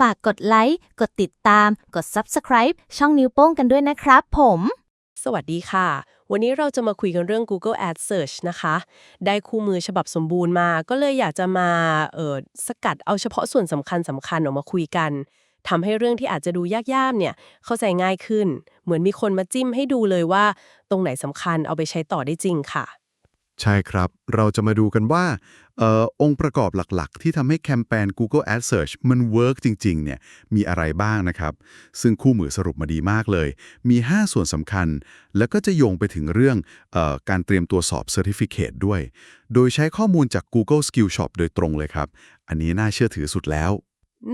ฝากกดไลค์ กดติดตาม กด Subscribe ช่องนิ้วโป้งกันด้วยนะครับผม สวัสดีค่ะ วันนี้เราจะมาคุยกันเรื่อง Google Ad Search นะคะ ได้คู่มือฉบับสมบูรณ์มา ก็เลยอยากจะมาเออสกัดเอาเฉพาะส่วนสำคัญสำคัญออกมาคุยกันทำให้เรื่องที่อาจจะดูยากๆเนี่ย เข้าใจง่ายขึ้น เหมือนมีคนมาจิ้มให้ดูเลยว่า ตรงไหนสำคัญเอาไปใช้ต่อได้จริงค่ะ ใช่ครับ เราจะมาดูกันว่าออองค์ประกอบหลักๆ ที่ทำให้แคมเปญ Google Ads Search มันเวิร์กจริงๆเนี่ยมีอะไรบ้างนะครับ ซึ่งคู่มือสรุปมาดีมากเลย มี 5 ส่วนสำคัญ แล้วก็จะโยงไปถึงเรื่องออการเตรียมตัวสอบ Certificate ด้วย โดยใช้ข้อมูลจาก Google Skill Shop โดยตรงเลยครับ อันนี้น่าเชื่อถือสุดแล้ว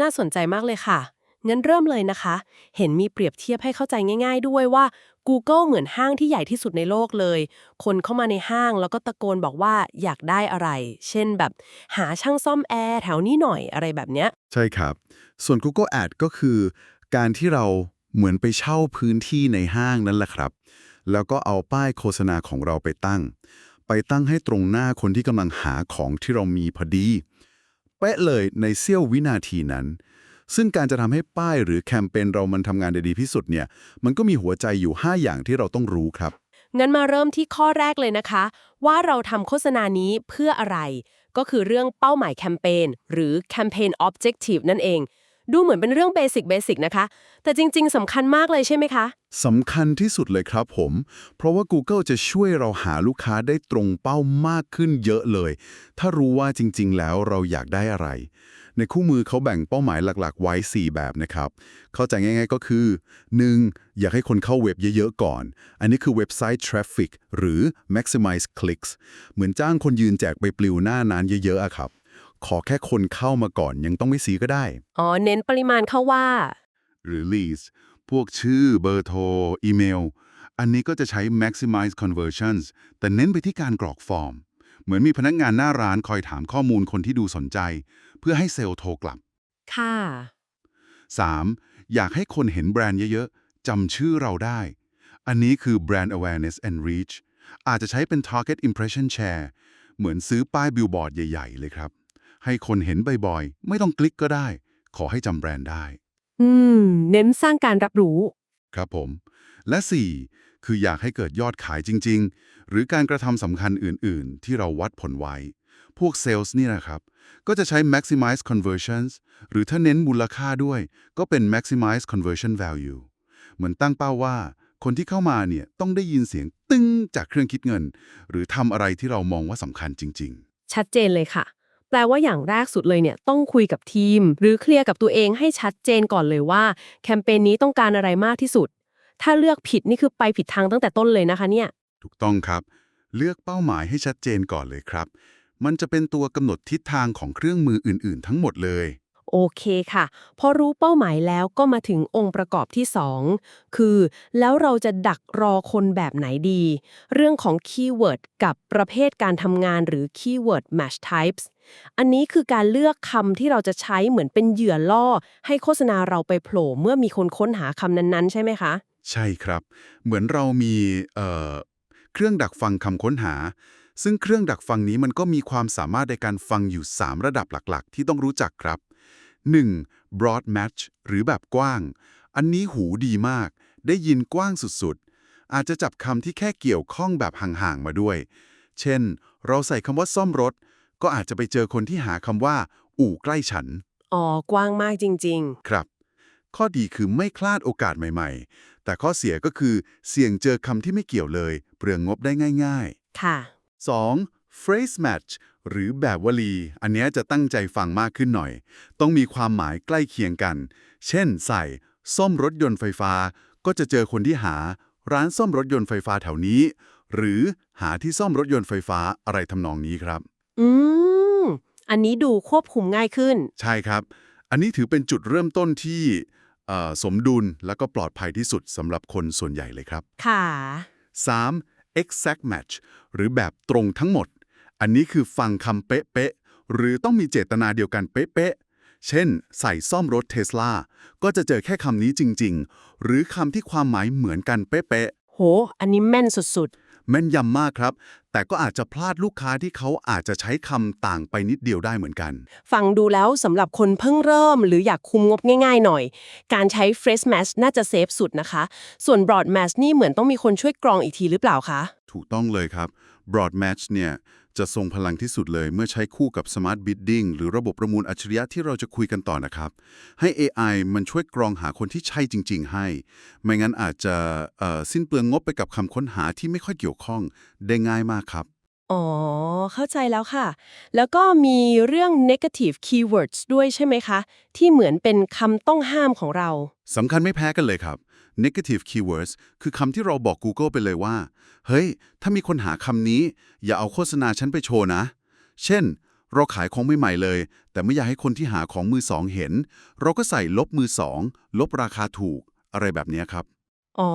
น่าสนใจมากเลยค่ะงั้นเริ่มเลยนะคะ เห็นมีเปรียบเทียบให้เข้าใจง่าย ๆ ด้วยว่า Google เหมือนห้างที่ใหญ่ที่สุดในโลกเลย คนเข้ามาในห้างแล้วก็ตะโกนบอกว่าอยากได้อะไร เช่นแบบหาช่างซ่อมแอร์แถวนี้หน่อยอะไรแบบเนี้ย ใช่ครับ ส่วน Google Ad ก็คือการที่เราเหมือนไปเช่าพื้นที่ในห้างนั่นแหละครับ แล้วก็เอาป้ายโฆษณาของเราไปตั้ง ไปตั้งให้ตรงหน้าคนที่กำลังหาของที่เรามีพอดี เป๊ะเลยในเสี้ยววินาทีนั้น ซึ่งการจะทำให้ป้ายหรือแคมเปญเรามันทำงานได้ดีที่สุดเนี่ย มันก็มีหัวใจอยู่ 5 อย่างที่เราต้องรู้ครับ งั้นมาเริ่มที่ข้อแรกเลยนะคะ ว่าเราทำโฆษณานี้เพื่ออะไร ก็คือเรื่องเป้าหมายแคมเปญหรือ campaign objective นั่นเอง ดูเหมือนเป็นเรื่องเบสิกเบสิกนะคะ แต่จริง ๆสำคัญมากเลยใช่ไหมคะสำคัญที่สุดเลยครับผม เพราะว่า Google จะช่วยเราหาลูกค้าได้ตรงเป้ามากขึ้นเยอะเลย ถ้ารู้ว่าจริง ๆ แล้วเราอยากได้อะไร ในคู่มือเขาแบ่งเป้าหมายหลัก ๆ ไว้ 4 แบบนะครับ เข้าใจง่าย ๆก็คือ 1. อยากให้คนเข้าเว็บเยอะ ๆ ก่อน อันนี้คือเว็บไซต์ traffic หรือ maximize clicks เหมือนจ้างคนยืนแจกใบปลิวหน้านานเยอะๆอะครับ ขอแค่คนเข้ามาก่อนยังต้องไม่สีก็ได้ อ๋อ เน้นปริมาณเข้าว่า หรือ leads พวกชื่อเบอร์โทร อีเมล อันนี้ก็จะใช้ maximize conversions แต่เน้นไปที่การกรอกฟอร์ม เหมือนมีพนักงานหน้าร้านคอยถามข้อมูลคนที่ดูสนใจ เพื่อให้เซลล์โทรกลับ ค่ะ 3. อยากให้คนเห็นแบรนด์เยอะๆจำชื่อเราได้ อันนี้คือ brand awareness and reach อาจจะใช้เป็น target impression share เหมือนซื้อป้ายบิลบอร์ดใหญ่ๆ เลยครับ ให้คนเห็นบ่อยๆ ไม่ต้องคลิกก็ได้ ขอให้จำแบรนด์ได้ อืม เน้นสร้างการรับรู้ ครับผม และ 4. คืออยากให้เกิดยอดขายจริง ๆ หรือการกระทำสำคัญอื่นๆ ที่เราวัดผลไว้ พวกเซลล์นี่นะครับ ก็จะใช้ maximize conversions หรือถ้าเน้นมูลค่าด้วย ก็เป็น maximize conversion value เหมือนตั้งเป้าว่า คนที่เข้ามาเนี่ยต้องได้ยินเสียงตึ้งจากเครื่องคิดเงิน หรือทำอะไรที่เรามองว่าสำคัญจริง ๆ ชัดเจนเลยค่ะ แปลว่าอย่างแรกสุดเลยเนี่ยต้องคุยกับทีม หรือเคลียร์กับตัวเองให้ชัดเจนก่อนเลยว่า แคมเปญนี้ต้องการอะไรมากที่สุด ถ้าเลือกผิดนี่คือไปผิดทางตั้งแต่ต้นเลยนะคะเนี่ย ถูกต้องครับ เลือกเป้าหมายให้ชัดเจนก่อนเลยครับ มันจะเป็นตัวกำหนดทิศทางของเครื่องมืออื่น ๆ ทั้งหมดเลย โอเคค่ะ พอรู้เป้าหมายแล้วก็มาถึงองค์ประกอบที่ 2 คือ แล้วเราจะดักรอคนแบบไหนดี เรื่องของคีย์เวิร์ดกับประเภทการทำงานหรือคีย์เวิร์ด match types อันนี้คือการเลือกคำที่เราจะใช้เหมือนเป็นเหยื่อล่อ ให้โฆษณาเราไปโผล่เมื่อมีคนค้นหาคำนั้น ๆ ใช่ไหมคะ ใช่ครับ เหมือนเรามีเอ่อเครื่องดักฟังคำค้นหา ซึ่งเครื่องดักฟังนี้มันก็มีความสามารถในการฟังอยู่ 3 ระดับหลักๆ ที่ต้องรู้จักครับ 1. broad match หรือแบบกว้าง อันนี้หูดีมาก ได้ยินกว้างสุดๆ อาจจะจับคำที่แค่เกี่ยวข้องแบบห่างๆ มาด้วย เช่น เราใส่คำว่าซ่อมรถ ก็อาจจะไปเจอคนที่หาคำว่า อู่ใกล้ฉัน อ๋อ กว้างมากจริงครับ ข้อดีคือไม่คลาดโอกาสใหม่ ๆ แต่ข้อเสียก็คือเสี่ยงเจอคำที่ไม่เกี่ยวเลย เปลืองงบได้ง่าย ๆ ค่ะๆ 2. phrase match หรือแบบวลี อันเนี้ยจะตั้งใจฟังมากขึ้นหน่อย ต้องมีความหมายใกล้เคียงกัน เช่น ใส่ซ่อมรถยนต์ไฟฟ้า ก็จะเจอคนที่หา ร้านซ่อมรถยนต์ไฟฟ้าแถวนี้ หรือหาที่ซ่อมรถยนต์ไฟฟ้าอะไรทำนองนี้ครับ อืม อันนี้ดูควบคุมง่ายขึ้น ใช่ครับ อันนี้ถือเป็นจุดเริ่มต้นที่เอ่อสมดุลและก็ปลอดภัยที่สุดสำหรับคนส่วนใหญ่เลยครับ ค่ะ 3. Exact match หรือแบบตรงทั้งหมด อันนี้คือฟังคำเป๊ะๆ หรือต้องมีเจตนาเดียวกันเป๊ะๆ เช่น ใส่ซ่อมรถเทสลา ก็จะเจอแค่คำนี้จริง ๆ หรือคำที่ความหมายเหมือนกันเป๊ะๆ โห อันนี้แม่นสุดๆ แม่นยำมากครับ แต่ก็อาจจะพลาดลูกค้าที่เขาอาจจะใช้คำต่างไปนิดเดียวได้เหมือนกัน ฟังดูแล้วสำหรับคนเพิ่งเริ่ม หรืออยากคุมงบง่ายๆหน่อย การใช้ Fresh Match น่าจะเซฟสุดนะคะ ส่วน Broad Match นี่เหมือนต้องมีคนช่วยกรองอีกทีหรือเปล่าคะ ถูกต้องเลยครับ Broad Match เนี่ย จะทรงพลังที่สุดเลยเมื่อใช้คู่กับ Smart Bidding หรือระบบประมูลอัจฉริยะที่เราจะคุยกันต่อนะครับ ให้ AI มันช่วยกรองหาคนที่ใช่จริง ๆ ให้ ไม่งั้นอาจจะสิ้นเปลืองงบไปกับคำค้นหาที่ไม่ค่อยเกี่ยวข้องได้ง่ายมากครับ อ๋อ เข้าใจแล้วค่ะ แล้วก็มีเรื่อง negative keywords ด้วยใช่ไหมคะ ที่เหมือนเป็นคำต้องห้ามของเรา สำคัญไม่แพ้กันเลยครับ negative keywords คือคำที่เราบอก Google ไปเลยว่า เฮ้ย ถ้ามีคนหาคำนี้ อย่าเอาโฆษณาฉันไปโชว์นะ เช่น เราขายของใหม่ๆเลย แต่ไม่อยากให้คนที่หาของมือสองเห็น เราก็ใส่ลบมือสองลบราคาถูก อะไรแบบนี้ครับ อ๋อ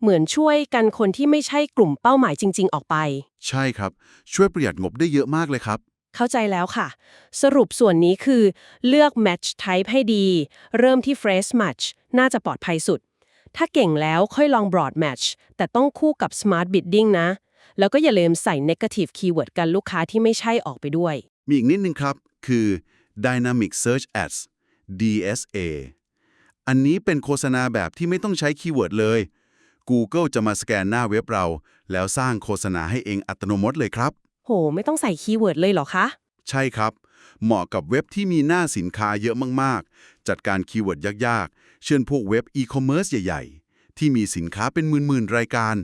เหมือนช่วยกันคนที่ไม่ใช่กลุ่มเป้าหมายจริง ๆ ออกไป ใช่ครับ ช่วยประหยัดงบได้เยอะมากเลยครับ เข้าใจแล้วค่ะ สรุปส่วนนี้คือ เลือก match type ให้ดี เริ่มที่ fresh match น่าจะปลอดภัยสุด ถ้าเก่งแล้วค่อยลอง broad match แต่ต้องคู่กับ smart bidding นะ แล้วก็อย่าลืมใส่ negative keyword กันลูกค้าที่ไม่ใช่ออกไปด้วย มีอีกนิดนึงครับ คือ Dynamic Search Ads DSA อันนี้เป็นโฆษณาแบบที่ไม่ต้องใช้คีย์เวิร์ดเลย Google จะมาสแกนหน้าเว็บเรา แล้วสร้างโฆษณาให้เองอัตโนมัติเลยครับ โห ไม่ต้องใส่คีย์เวิร์ดเลยเหรอคะ ใช่ครับ เหมาะกับเว็บที่มีหน้าสินค้าเยอะมากๆ จัดการคีย์เวิร์ดยากๆ เช่นพวกเว็บอีคอมเมิร์ซใหญ่ๆ ที่มีสินค้าเป็นหมื่นๆรายการ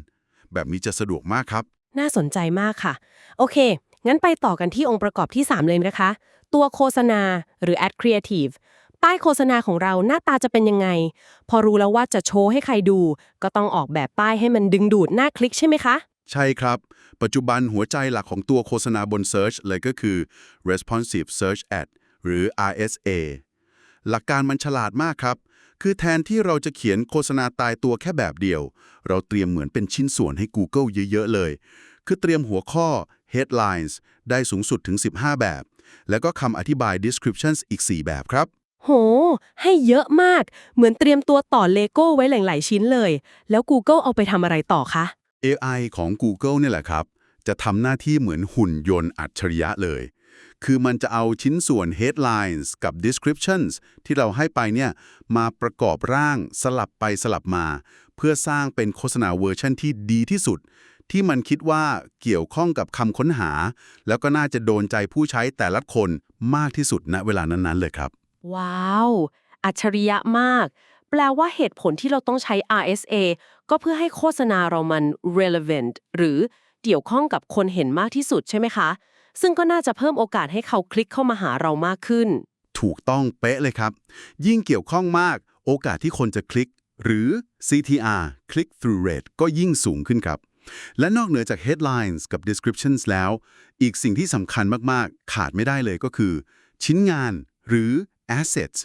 แบบนี้จะสะดวกมากครับ น่าสนใจมากค่ะ โอเค งั้นไปต่อกันที่องค์ประกอบที่ 3 เลยนะคะ ตัวโฆษณาหรือ ad creative ป้ายโฆษณาของเราหน้าตาจะเป็นยังไง พอรู้แล้วว่าจะโชว์ให้ใครดู ก็ต้องออกแบบป้ายให้มันดึงดูดหน้าคลิกใช่ไหมคะ ใช่ครับ ปัจจุบันหัวใจหลักของตัวโฆษณาบน Search เลยก็คือ Responsive Search Ad หรือ RSA หลักการมันฉลาดมากครับ คือแทนที่เราจะเขียนโฆษณาตายตัวแค่แบบเดียว เราเตรียมเหมือนเป็นชิ้นส่วนให้ Google เยอะๆเลย คือเตรียมหัวข้อ headlines ได้สูงสุดถึง 15 แบบ แล้วก็คำอธิบาย descriptions อีก 4 แบบครับ โห ให้เยอะมาก เหมือนเตรียมตัวต่อเลโก้ไว้หลาย ๆ ชิ้นเลย แล้ว Google เอาไปทำอะไรต่อคะ AI ของ Google เนี่ยแหละครับ จะทำหน้าที่เหมือนหุ่นยนต์อัจฉริยะเลย คือมันจะเอาชิ้นส่วน headlines กับ descriptions ที่เราให้ไปเนี่ย มาประกอบร่างสลับไปสลับมา เพื่อสร้างเป็นโฆษณาเวอร์ชันที่ดีที่สุด ที่มันคิดว่าเกี่ยวข้องกับคำค้นหา แล้วก็น่าจะโดนใจผู้ใช้แต่ละคนมากที่สุดณเวลานั้นๆเลยครับ ว้าว อัจฉริยะมาก แปลว่าเหตุผลที่เราต้องใช้ RSA ก็เพื่อให้โฆษณาเรามัน relevant หรือเกี่ยวข้องกับคนเห็นมากที่สุดใช่ไหมคะ ซึ่งก็น่าจะเพิ่มโอกาสให้เขาคลิกเข้ามาหาเรามากขึ้น ถูกต้องเป๊ะเลยครับ ยิ่งเกี่ยวข้องมาก โอกาสที่คนจะคลิก หรือ CTR Click Through Rate ก็ยิ่งสูงขึ้นครับ และนอกเหนือจาก headlines กับ descriptions แล้ว อีกสิ่งที่สำคัญมาก ๆ ขาดไม่ได้เลยก็คือ ชิ้นงานหรือ assets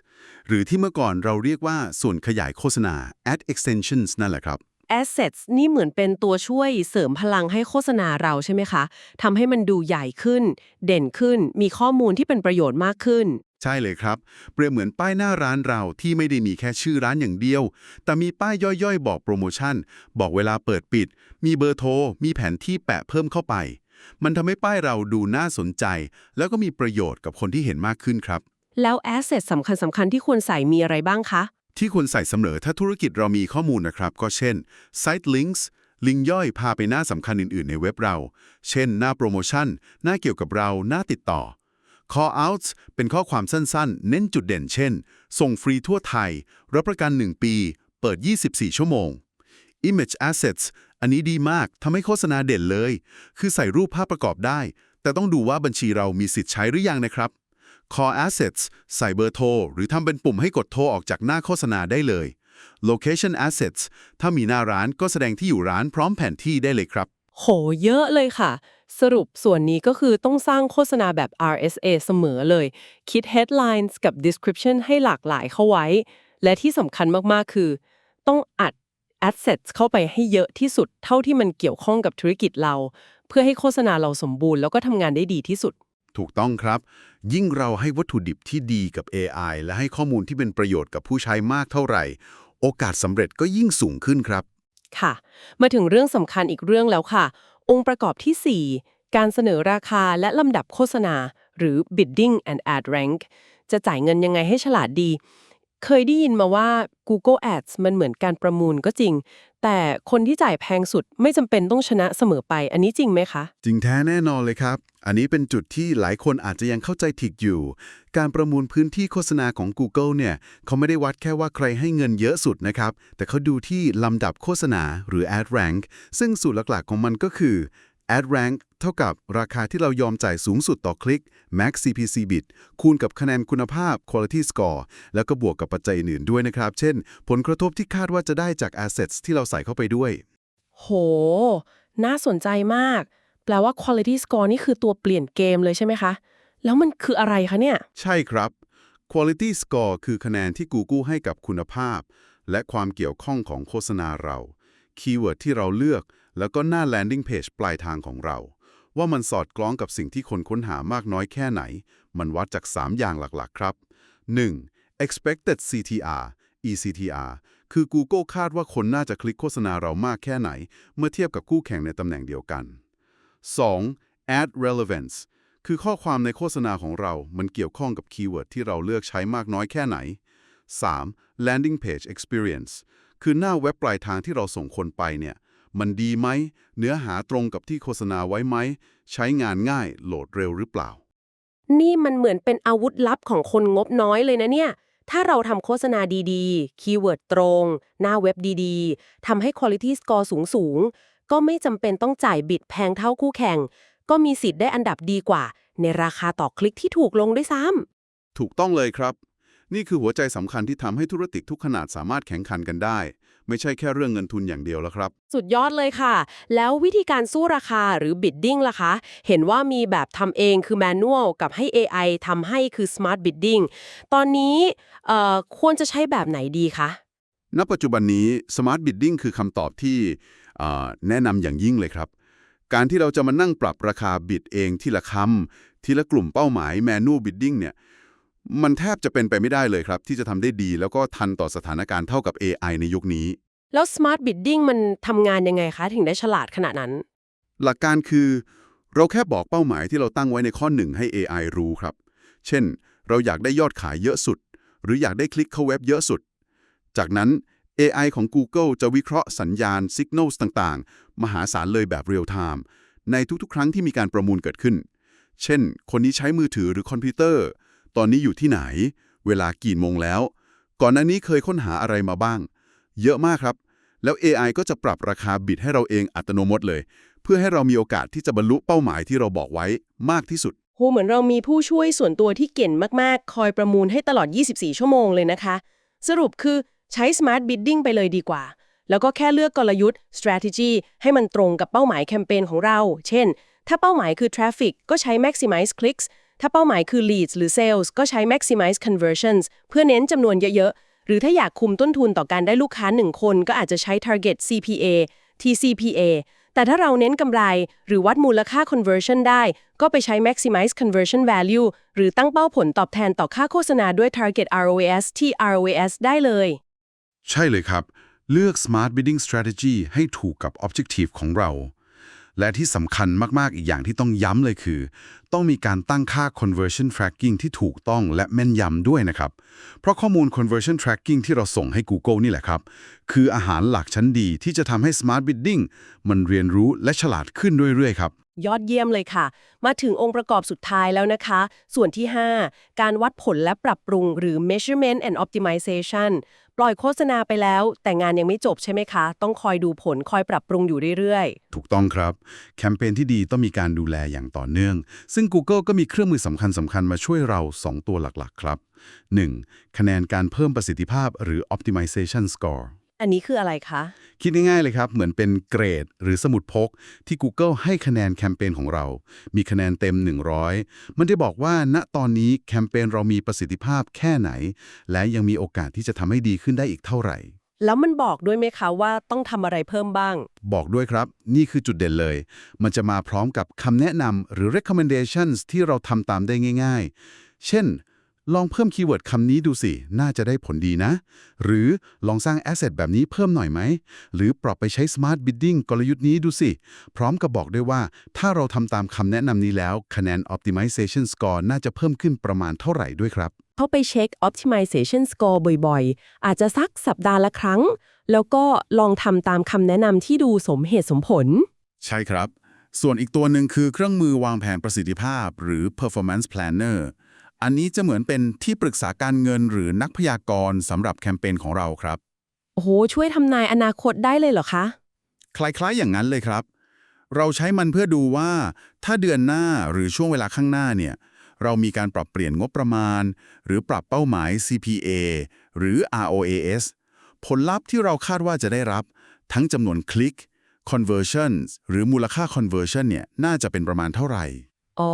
หรือที่เมื่อก่อนเราเรียกว่าส่วนขยายโฆษณา ad extensions นั่นแหละครับ assets นี่เหมือนเป็นตัวช่วยเสริมพลังให้โฆษณาเราใช่ไหมคะทำให้มันดูใหญ่ขึ้น เด่นขึ้น มีข้อมูลที่เป็นประโยชน์มากขึ้น ใช่เลยครับ เปรียบเหมือนป้ายหน้าร้านเราที่ไม่ได้มีแค่ชื่อร้านอย่างเดียว แต่มีป้ายย่อยๆ บอกโปรโมชั่น บอกเวลาเปิดปิด มีเบอร์โทร มีแผนที่แปะเพิ่มเข้าไป มันทำให้ป้ายเราดูน่าสนใจ แล้วก็มีประโยชน์กับคนที่เห็นมากขึ้นครับ แล้ว asset สำคัญสำคัญๆที่ควรใส่มีอะไรบ้างคะ ที่ควรใส่เสมอถ้าธุรกิจเรามีข้อมูลนะครับ ก็เช่น Site Links ลิงก์ย่อยพาไปหน้าสำคัญอื่น ๆ ในเว็บเรา เช่น หน้าโปรโมชั่น หน้าเกี่ยวกับเรา หน้าติดต่อ Call outs เป็นข้อความสั้น ๆ เน้นจุดเด่น เช่น ส่งฟรีทั่วไทย รับประกัน 1 ปี เปิด 24 ชั่วโมง Image Assets อันนี้ดีมากทำให้โฆษณาเด่นเลย คือใส่รูปภาพประกอบได้ แต่ต้องดูว่าบัญชีเรามีสิทธิ์ใช้หรือยังนะครับ Core Assets ใส่เบอร์โทร หรือทำเป็นปุ่มให้กดโทรออกจากหน้าโฆษณาได้เลย Location Assets ถ้ามีหน้าร้านก็แสดงที่อยู่ร้านพร้อมแผนที่ได้เลยครับ โห เยอะเลยค่ะ สรุปส่วนนี้ก็คือต้องสร้างโฆษณาแบบ RSA เสมอเลย คิด headlines กับ description ให้หลากหลายเข้าไว้ และที่สำคัญมาก ๆ คือ ต้องอัด assets เข้าไปให้เยอะที่สุด เท่าที่มันเกี่ยวข้องกับธุรกิจเรา เพื่อให้โฆษณาเราสมบูรณ์แล้วก็ทำงานได้ดีที่สุด ถูกต้องครับ ยิ่งเราให้วัตถุดิบที่ดีกับ AI และให้ข้อมูลที่เป็นประโยชน์กับผู้ใช้มากเท่าไหร่ โอกาสสำเร็จก็ยิ่งสูงขึ้นครับ ค่ะ มาถึงเรื่องสำคัญอีกเรื่องแล้วค่ะ องค์ประกอบที่ 4 การเสนอราคาและลำดับโฆษณา หรือ bidding and ad rank จะจ่ายเงินยังไงให้ฉลาดดี เคยได้ยินมาว่า Google Ads มันเหมือนการประมูลก็จริง แต่คนที่จ่ายแพงสุดไม่จำเป็นต้องชนะเสมอไป อันนี้จริงไหมคะ จริงแท้แน่นอนเลยครับ อันนี้เป็นจุดที่หลายคนอาจจะยังเข้าใจผิดอยู่ การประมูลพื้นที่โฆษณาของ Google เนี่ย เขาไม่ได้วัดแค่ว่าใครให้เงินเยอะสุดนะครับ แต่เขาดูที่ลำดับโฆษณาหรือ ad rank ซึ่งสูตรหลักๆของมันก็คือ ad rank เท่ากับราคาที่เรายอมจ่ายสูงสุดต่อคลิก max CPC bit คูณกับคะแนนคุณภาพ quality score แล้วก็บวกกับปัจจัยอื่นๆด้วยนะครับ เช่น ผลกระทบที่คาดว่าจะได้จาก assets ที่เราใส่เข้าไปด้วย โห น่าสนใจมาก แปลว่า quality score นี่คือตัวเปลี่ยนเกมเลยใช่ไหมคะ แล้วมันคืออะไรคะเนี่ย ใช่ครับ Quality Score คือคะแนนที่ Google ให้กับคุณภาพ และความเกี่ยวข้องของโฆษณาเราคีย์เวิร์ดที่เราเลือก แล้วก็หน้า landing page ปลายทางของเรา ว่ามันสอดคล้องกับสิ่งที่คนค้นหามากน้อยแค่ไหน มันวัดจาก 3 อย่างหลักๆ ครับ 1. expected CTR ECTR คือ Google คาดว่าคนน่าจะคลิกโฆษณาเรามากแค่ไหน เมื่อเทียบกับคู่แข่งในตำแหน่งเดียวกัน 2. ad relevance คือข้อความในโฆษณาของเรา มันเกี่ยวข้องกับคีย์เวิร์ดที่เราเลือกใช้มากน้อยแค่ไหน 3. landing page experience คือหน้าเว็บปลายทางที่เราส่งคนไปเนี่ย มันดีไหม เนื้อหาตรงกับที่โฆษณาไว้ไหม ใช้งานง่าย โหลดเร็วหรือเปล่า นี่มันเหมือนเป็นอาวุธลับของคนงบน้อยเลยนะเนี่ย ถ้าเราทำโฆษณาดีๆ คีย์เวิร์ดตรง หน้าเว็บดีๆ ทำให้ Quality Score สูงๆ ก็ไม่จำเป็นต้องจ่ายบิดแพงเท่าคู่แข่ง ก็มีสิทธิ์ได้อันดับดีกว่า ในราคาต่อคลิกที่ถูกลงด้วยซ้ำ ถูกต้องเลยครับ นี่คือหัวใจสำคัญที่ทำให้ธุรกิจทุกขนาดสามารถแข่งขันกันได้ ไม่ใช่แค่เรื่องเงินทุนอย่างเดียวแล้วครับ สุดยอดเลยค่ะ แล้ววิธีการสู้ราคาหรือ bidding ล่ะคะ เห็นว่ามีแบบทำเองคือ manual กับให้ AI ทำให้คือ smart bidding ตอนนี้เอ่อควรจะใช้แบบไหนดีคะณปัจจุบันนี้ Smart Bidding คือคำตอบที่เอ่อแนะนำอย่างยิ่งเลยครับ การที่เราจะมานั่งปรับราคาบิดเองทีละคำทีละกลุ่มเป้าหมาย Manual Bidding เนี่ย มันแทบจะเป็นไปไม่ได้เลยครับ ที่จะทำได้ดีแล้วก็ทันต่อสถานการณ์เท่ากับ AI ในยุคนี้ แล้ว smart bidding มันทำงานยังไงคะ ถึงได้ฉลาดขนาดนั้น หลักการคือ เราแค่บอกเป้าหมายที่เราตั้งไว้ในข้อหนึ่งให้ AI รู้ครับ เช่น เราอยากได้ยอดขายเยอะสุด หรืออยากได้คลิกเข้าเว็บเยอะสุด จากนั้น AI ของ Google จะวิเคราะห์สัญญาณ Signals ต่างๆ มหาศาลเลยแบบเรียลไทม์ในทุกๆ ครั้งที่มีการประมูลเกิดขึ้น เช่น คนนี้ใช้มือถือหรือคอมพิวเตอร์ ตอนนี้อยู่ที่ไหน เวลากี่โมงแล้ว ก่อนหน้านี้เคยค้นหาอะไรมาบ้าง เยอะมากครับ แล้ว AI ก็จะปรับราคาบิดให้เราเองอัตโนมัติเลย เพื่อให้เรามีโอกาสที่จะบรรลุเป้าหมายที่เราบอกไว้มากที่สุดโหเหมือนเรามีผู้ช่วยส่วนตัวที่เก่งมากๆ คอยประมูลให้ตลอด 24 ชั่วโมงเลยนะคะ สรุปคือใช้ smart bidding ไปเลยดีกว่า แล้วก็แค่เลือกกลยุทธ์ strategy ให้มันตรงกับเป้าหมายแคมเปญของเรา เช่น ถ้าเป้าหมายคือ traffic ก็ใช้ maximize clicks ถ้าเป้าหมายคือ leads หรือ sales ก็ใช้ maximize conversions เพื่อเน้นจำนวนเยอะๆ หรือถ้าอยากคุมต้นทุนต่อการได้ลูกค้า 1 คน ก็อาจจะใช้ target CPA TCPA แต่ถ้าเราเน้นกำไรหรือวัดมูลค่า conversion ได้ ก็ไปใช้ maximize conversion value หรือตั้งเป้าผลตอบแทนต่อค่าโฆษณาด้วย target ROAS ที่ ROAS ได้เลย ใช่เลยครับ เลือก Smart Bidding Strategy ให้ถูกกับ Objective ของเรา และที่สำคัญมากๆอีกอย่างที่ต้องย้ำเลยคือ ต้องมีการตั้งค่า conversion tracking ที่ถูกต้องและแม่นยำด้วยนะครับ เพราะข้อมูล conversion tracking ที่เราส่งให้ Google นี่แหละครับ คืออาหารหลักชั้นดีที่จะทำให้ Smart Bidding มันเรียนรู้และฉลาดขึ้นเรื่อยๆครับยอดเยี่ยมเลยค่ะ มาถึงองค์ประกอบสุดท้ายแล้วนะคะ ส่วนที่ 5 การวัดผลและปรับปรุงหรือ measurement and optimization ปล่อยโฆษณาไปแล้ว แต่งานยังไม่จบใช่ไหมคะ ต้องคอยดูผลคอยปรับปรุงอยู่เรื่อยๆ ถูกต้องครับ แคมเปญที่ดีต้องมีการดูแลอย่างต่อเนื่อง ซึ่ง Google ก็มีเครื่องมือสำคัญสำคัญมาช่วยเรา 2 ตัวหลักๆ ครับ 1. คะแนนการเพิ่มประสิทธิภาพหรือ optimization score อันนี้คืออะไรคะ คิดง่ายๆเลยครับ เหมือนเป็นเกรดหรือสมุดพก ที่ Google ให้คะแนนแคมเปญของเรา มีคะแนนเต็ม 100 มันได้บอกว่า ณตอนนี้แคมเปญเรามีประสิทธิภาพแค่ไหน และยังมีโอกาสที่จะทำให้ดีขึ้นได้อีกเท่าไหร่ แล้วมันบอกด้วยไหมคะว่าต้องทำอะไรเพิ่มบ้าง บอกด้วยครับ นี่คือจุดเด่นเลย มันจะมาพร้อมกับคำแนะนำหรือ recommendations ที่เราทำตามได้ง่าย ๆ เช่น ลองเพิ่มคีย์เวิร์ดคำนี้ดูสิ น่าจะได้ผลดีนะ หรือลองสร้างแอสเซทแบบนี้เพิ่มหน่อยไหม หรือปรับไปใช้ Smart Bidding กลยุทธ์นี้ดูสิ พร้อมกับบอกด้วยว่า ถ้าเราทำตามคำแนะนำนี้แล้ว คะแนน Optimization Score น่าจะเพิ่มขึ้นประมาณเท่าไหร่ด้วยครับ เข้าไปเช็ค optimization score บ่อยๆ อาจจะสักสัปดาห์ละครั้ง แล้วก็ลองทำตามคำแนะนำที่ดูสมเหตุสมผล ใช่ครับ ส่วนอีกตัวหนึ่งคือเครื่องมือวางแผนประสิทธิภาพ หรือ performance planner อันนี้จะเหมือนเป็นที่ปรึกษาการเงินหรือนักพยากรณ์สำหรับแคมเปญของเราครับ โอ้โห ช่วยทำนายอนาคตได้เลยเหรอคะ คล้ายๆอย่างนั้นเลยครับ เราใช้มันเพื่อดูว่า ถ้าเดือนหน้าหรือช่วงเวลาข้างหน้าเนี่ย เรามีการปรับเปลี่ยนงบประมาณ หรือปรับเป้าหมาย CPA หรือ ROAS ผลลัพธ์ที่เราคาดว่าจะได้รับ ทั้งจำนวนคลิก conversions หรือมูลค่า conversion เนี่ยน่าจะเป็นประมาณเท่าไหร่ อ๋อ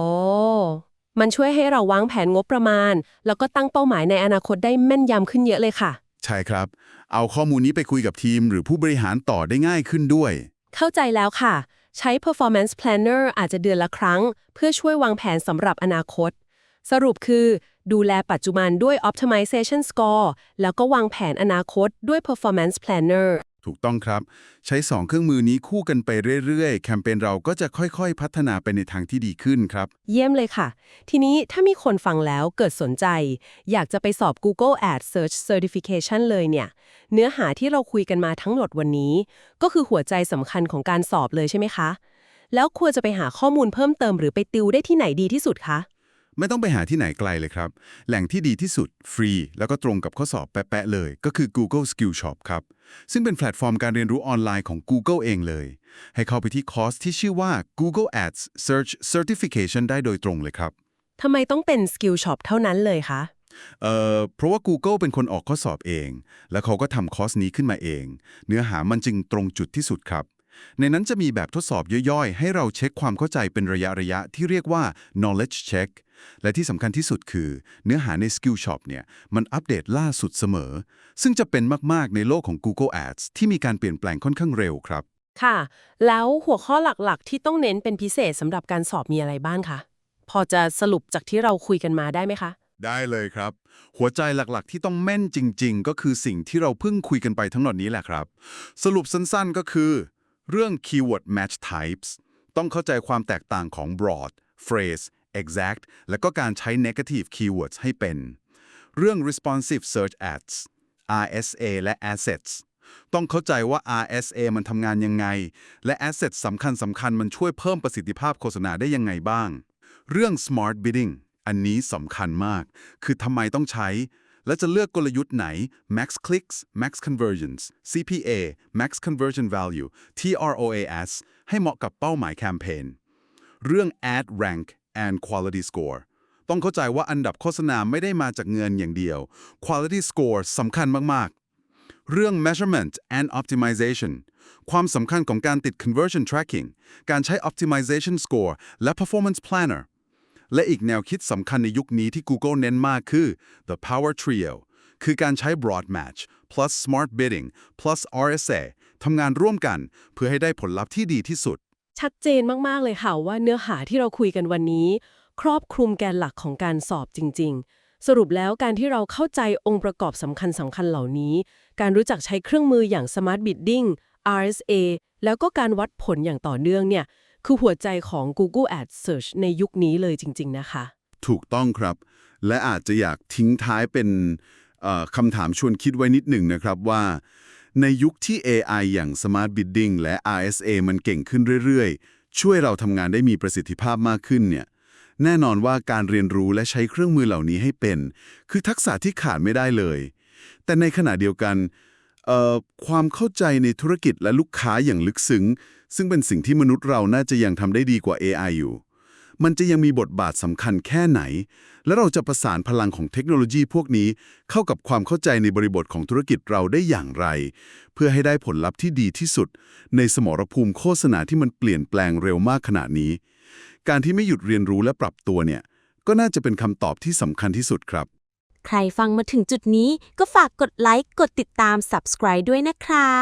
มันช่วยให้เราวางแผนงบประมาณ แล้วก็ตั้งเป้าหมายในอนาคตได้แม่นยำขึ้นเยอะเลยค่ะ ใช่ครับ เอาข้อมูลนี้ไปคุยกับทีม หรือผู้บริหารต่อได้ง่ายขึ้นด้วย เข้าใจแล้วค่ะ ใช้ performance planner อาจจะเดือนละครั้ง เพื่อช่วยวางแผนสำหรับอนาคต สรุปคือ ดูแลปัจจุบันด้วย optimization score แล้วก็วางแผนอนาคตด้วย performance planner ถูกต้องครับ ใช้ 2 เครื่องมือนี้คู่กันไปเรื่อยๆ แคมเปญเราก็จะค่อยๆ พัฒนาไปในทางที่ดีขึ้นครับ เยี่ยมเลยค่ะ ทีนี้ถ้ามีคนฟังแล้วเกิดสนใจ อยากจะไปสอบ Google Ads Search Certification เลยเนี่ย เนื้อหาที่เราคุยกันมาทั้งหมดวันนี้ ก็คือหัวใจสำคัญของการสอบเลยใช่ไหมคะ แล้วควรจะไปหาข้อมูลเพิ่มเติมหรือไปติวได้ที่ไหนดีที่สุดคะ ไม่ต้องไปหาที่ไหนไกลเลยครับ แหล่งที่ดีที่สุด ฟรี แล้วก็ตรงกับข้อสอบแปะๆเลย ก็คือ Google Skill Shop ครับ ซึ่งเป็นแพลตฟอร์มการเรียนรู้ออนไลน์ของ Google เองเลย ให้เข้าไปที่คอร์สที่ชื่อว่า Google Ads Search Certification ได้โดยตรงเลยครับทำไมต้องเป็น Skill Shop เท่านั้นเลยคะเอ่อเพราะว่า Google เป็นคนออกข้อสอบเอง แล้วเขาก็ทำคอร์สนี้ขึ้นมาเอง เนื้อหามันจึงตรงจุดที่สุดครับ ในนั้นจะมีแบบทดสอบย่อยๆ ให้เราเช็คความเข้าใจเป็นระยะๆ ที่เรียกว่า knowledge check และที่สำคัญที่สุดคือ เนื้อหาใน Skill Shop เนี่ยมันอัปเดตล่าสุดเสมอ ซึ่งจะเป็นมากๆในโลกของ Google Ads ที่มีการเปลี่ยนแปลงค่อนข้างเร็วครับ ค่ะ แล้วหัวข้อหลักๆ ที่ต้องเน้นเป็นพิเศษสำหรับการสอบมีอะไรบ้างคะพอจะสรุปจากที่เราคุยกันมาได้ไหมคะ ได้เลยครับ หัวใจหลักๆ ที่ต้องแม่นจริง ๆ ก็คือสิ่งที่เราเพิ่งคุยกันไปทั้งหมดนี้แหละครับ สรุปสั้นๆก็คือ เรื่อง keyword match types ต้องเข้าใจความแตกต่างของ broad phrase exact และก็การใช้ negative keywords ให้เป็น เรื่อง responsive search ads RSA และ assets ต้องเข้าใจว่า RSA มันทำงานยังไง และ assets สำคัญสำคัญมันช่วยเพิ่มประสิทธิภาพโฆษณาได้ยังไงบ้าง เรื่อง smart bidding อันนี้สำคัญมาก คือทำไมต้องใช้ และจะเลือกกลยุทธ์ไหน max clicks max conversions CPA max conversion value TROAS ให้เหมาะกับเป้าหมายแคมเปญ เรื่อง ad rank and quality score ต้องเข้าใจว่าอันดับโฆษณาไม่ได้มาจากเงินอย่างเดียว quality score สำคัญมาก ๆ เรื่อง measurement and optimization ความสำคัญของการติด conversion tracking การใช้ optimization score และ performance planner และอีกแนวคิดสำคัญในยุคนี้ที่ Google เน้นมากคือ the power trio คือการใช้ broad match plus smart bidding plus RSA ทำงานร่วมกันเพื่อให้ได้ผลลัพธ์ที่ดีที่สุด ชัดเจนมาก ๆ เลยค่ะว่าเนื้อหาที่เราคุยกันวันนี้ ครอบคลุมแกนหลักของการสอบจริง ๆ สรุปแล้วการที่เราเข้าใจองค์ประกอบสำคัญสำคัญเหล่านี้ การรู้จักใช้เครื่องมืออย่าง Smart Bidding RSA แล้วก็การวัดผลอย่างต่อเนื่องเนี่ยคือหัวใจของ Google Ads Search ในยุคนี้เลยจริง ๆ นะคะ ถูกต้องครับ และอาจจะอยากทิ้งท้ายเป็นคำถามชวนคิดไว้นิดหนึ่งนะครับว่า ในยุคที่ AI อย่าง Smart Bidding และ RSA มันเก่งขึ้นเรื่อยๆ ช่วยเราทำงานได้มีประสิทธิภาพมากขึ้นเนี่ยแน่นอนว่าการเรียนรู้และใช้เครื่องมือเหล่านี้ให้เป็น คือทักษะที่ขาดไม่ได้เลย แต่ในขณะเดียวกันเอ่อความเข้าใจในธุรกิจและลูกค้าอย่างลึกซึ้ง ซึ่งเป็นสิ่งที่มนุษย์เราน่าจะยังทำได้ดีกว่า AI อยู่ มันจะยังมีบทบาทสำคัญแค่ไหน และเราจะประสานพลังของเทคโนโลยีพวกนี้ เข้ากับความเข้าใจในบริบทของธุรกิจเราได้อย่างไร เพื่อให้ได้ผลลัพธ์ที่ดีที่สุด ในสมรภูมิโฆษณาที่มันเปลี่ยนแปลงเร็วมากขนาดนี้ การที่ไม่หยุดเรียนรู้และปรับตัวเนี่ย ก็น่าจะเป็นคำตอบที่สำคัญที่สุดครับ ใครฟังมาถึงจุดนี้ก็ฝากกดไลค์กดติดตาม subscribe ด้วยนะคะ